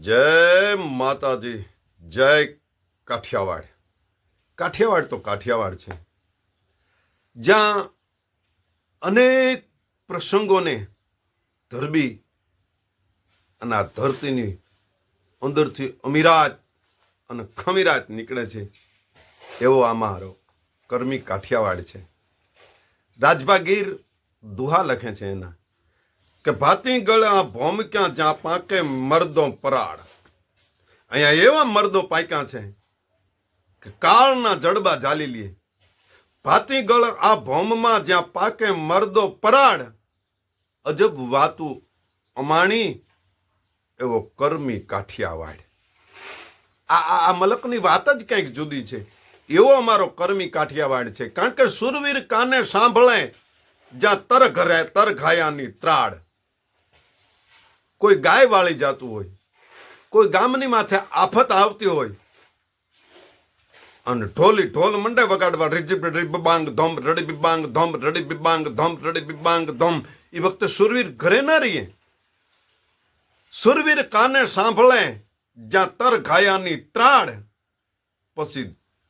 જય માતાજી, જય કાઠિયાવાડ. કાઠિયાવાડ તો કાઠિયાવાડ છે. જ્યાં અનેક પ્રસંગોને ધરબી અને આ ધરતીની અંદરથી અમીરાત અને ખમીરાત નીકળે છે, એવો આ મારો કર્મી કાઠિયાવાડ છે. રાજભાગીર દુહા લખે છે એના. કે ભાતી ગળા ભોમ ક્યાં જ્યાં પાકે મર્દો પરાળ. અહીંયા એવા મર્દો પાક્યા છે કે કાળના જડબા ઝાલી લે. ભાતી ગળ આ ભોમમાં જ્યાં પાકે મર્દો પરાળ, અજબ વાતું અમાણી એવો કર્મી કાઠિયાવાડ. આ આ મલકની વાત જ કંઈક જુદી છે. એવો અમારો કર્મી કાઠિયાવાડ છે. કારણ કે સુરવીર કાને સાંભળે, જ્યાં તર ઘરે તર ઘાયાની ત્રાડ કોઈ ગાય વાળી જાતું હોય, કોઈ ગામની માથે આફત આવતી હોય, અને ઢોલી ઢોલ મંડે વગાડવા, રીજી બાંગ ધોમ, રડી બિબાંગ ધમ, રડી બિબાંગ ધમ, રડી બિબાંગ ધમ એ વખતે સુરવીર ઘરે ના રહીએ. સુરવીર કાને સાંભળે, જ્યાં તર ઘાયાની ત્રાડ પછી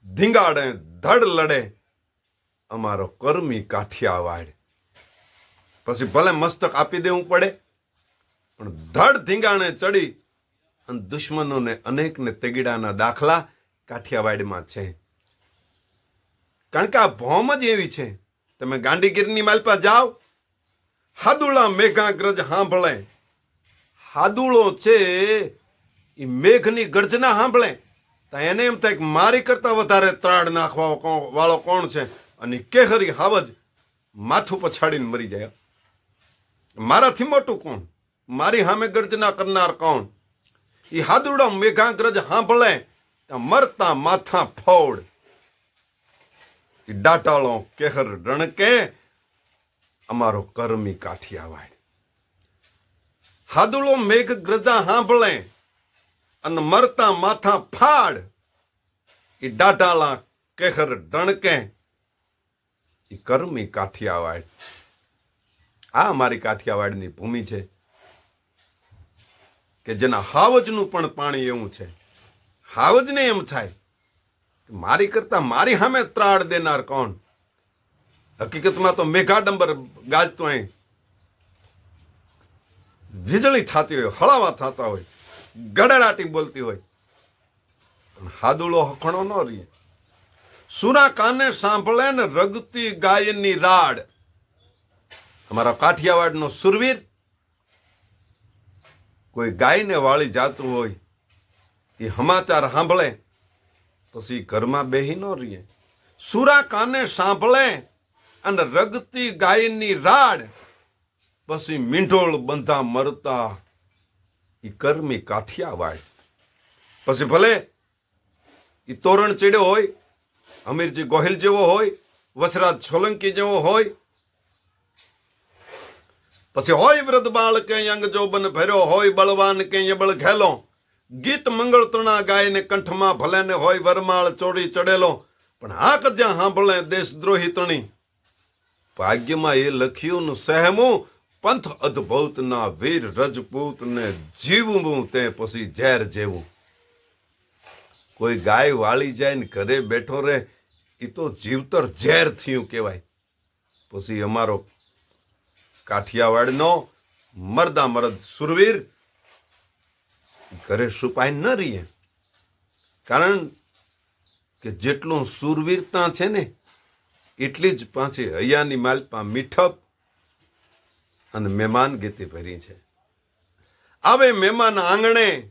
ધીંગાડે, ધડ લડે, અમારો કર્મી કાઠિયાવાડ. પછી ભલે મસ્તક આપી દેવું પડે પણ ધડ ધીંગાણે ચડી અને દુશ્મનોને અનેકને તેગીડાના દાખલા કાઠિયાવાડમાં છે. કારણ કે આ ભોમ જ એવી છે. તમે ગાંધીગીરની માલપા જાઓ. હાદુળા મેઘાગ્રજ સાંભળે હાદુળો છે એ મેઘની ગર્જના સાંભળે તો એને એમ થાય કે મારી કરતા વધારે ત્રાડ નાખવા વાળો કોણ છે? અને કેહરી હાવજ માથું પછાડીને મરી જાય. મારાથી મોટું કોણ? મારી સામે ગર્જના કરનાર કોણ? એ હાદુડો મેઘાગ્રજ સાંભળે મરતા માથા ફોડ. એ ડાટાળો કેહર રણકે, અમારો કર્મી કાઠિયાવાડ હાદુડો મેઘ ગ્રજા સાંભળે અને મરતા માથા ફાડ. એ ડાટાળા કેહર ડણકે એ કર્મી કાઠિયાવાડ આ અમારી કાઠિયાવાડની ભૂમિ છે. કે જેના હાવજનું પણ પાણી એવું છે. હાવજને એમ થાય કે મારી કરતા મારી સામે ત્રાડ દેનાર કોણ? હકીકતમાં તો મેઘાડંબર ગાજતો અહીં. વીજળી થતી હોય, હળાવા થતા હોય, ગડડાટી બોલતી હોય. હાદુળો હખણો ન રહીએ સુરા કાને સાંભળે ને રગતી ગાયની રાડ. અમારા કાઠિયાવાડનો સુરવીર કોઈ ગાયને વાળી જાતું હોય એ સમાચાર સાંભળે, પછી ઘરમાં બેહી ન રહીએ. સુરા કાને સાંભળે અને રગતી ગાયની રાડ, પછી મીંઢોળ બંધા મરતા એ કર્મી કાઠિયાવાડ પછી ભલે એ તોરણ ચડ્યો હોય, અમીરજી ગોહિલ જેવો હોય, વસરાજ સોલંકી જેવો હોય પછી હોય વૃદ્ધ બાળ કે અંગ જોબન ભર્યો, હોય બળવાન કે બળ ઘેલો. ગીત મંગળ તૃણા ગાયને કંઠમાં ભલે ને હોય વરમાળ ચોડી ચડેલો. પણ હાક જ્યાં સાંભળે દેશદ્રોહી તણી. ભાગ્યમાં એ લખ્યું નું સહેમું, પંથ અદ્ભુત ના વીર રજપૂત ને જીવવું તે પછી ઝેર જેવું. કોઈ ગાય વાળી જાય ને ઘરે બેઠો રહે એ તો જીવતર ઝેર થયું કહેવાય. પછી અમારો કાઠિયાવાડનો મરદા મરદ સુરવીર ઘરે છુપાઈ ન રહીએ. કારણ કે જેટલું સુરવીરતા છે ને, એટલી જ પાછી હૈયાની માલપા મીઠપ અને મહેમાન ગીતી ભરી છે. આવે મહેમાન આંગણે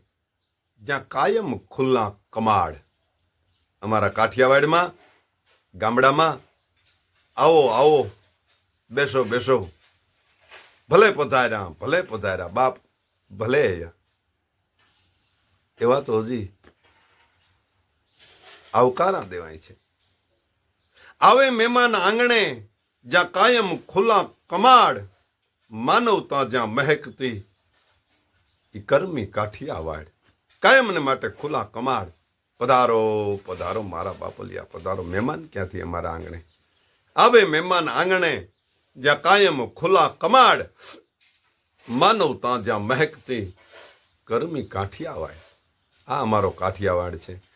જ્યાં કાયમ ખુલ્લા કમાડ. અમારા કાઠિયાવાડમાં, ગામડામાં આવો આવો, બેસો બેસો. ભલે પધાર્યા ભલે પધાર્યા બાપ, ભલે એવા તો હજી આવકારા દેવાય છે. આવે મહેમાન આંગણે, જ્યાં કાયમ ખુલ્લા કમાડ માનવતા જ્યાં મહેકતી એ કર્મી કાઠિયાવાડ કાયમને માટે ખુલ્લા કમાડ. પધારો પધારો મારા બાપલિયા પધારો મહેમાન ક્યાંથી અમારા આંગણે? આવે મહેમાન આંગણે જ્યાં કાયમ ખુલ્લા કમાડ માનવતા જ્યાં મહેકતી ગરમી કાઠિયાવાડ. આ અમારો કાઠિયાવાડ છે.